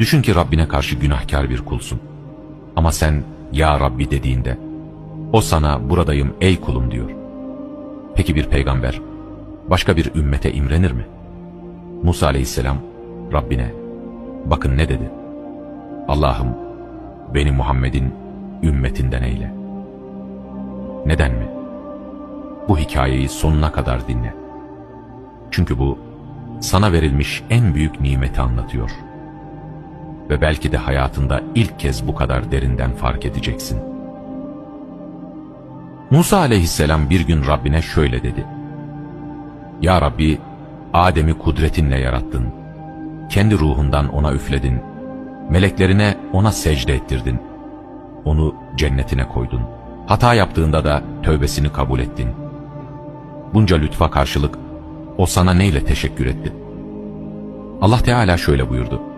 Düşün ki Rabbine karşı günahkar bir kulsun. Ama sen Ya Rabbi dediğinde o sana buradayım ey kulum diyor. Peki bir peygamber başka bir ümmete imrenir mi? Musa aleyhisselam Rabbine bakın ne dedi? Allah'ım beni Muhammed'in ümmetinden eyle. Neden mi? Bu hikayeyi sonuna kadar dinle. Çünkü bu sana verilmiş en büyük nimeti anlatıyor. Ve belki de hayatında ilk kez bu kadar derinden fark edeceksin. Musa aleyhisselam bir gün Rabbine şöyle dedi. Ya Rabbi, Adem'i kudretinle yarattın. Kendi ruhundan ona üfledin. Meleklerine ona secde ettirdin. Onu cennetine koydun. Hata yaptığında da tövbesini kabul ettin. Bunca lütfa karşılık o sana neyle teşekkür etti? Allah Teala şöyle buyurdu.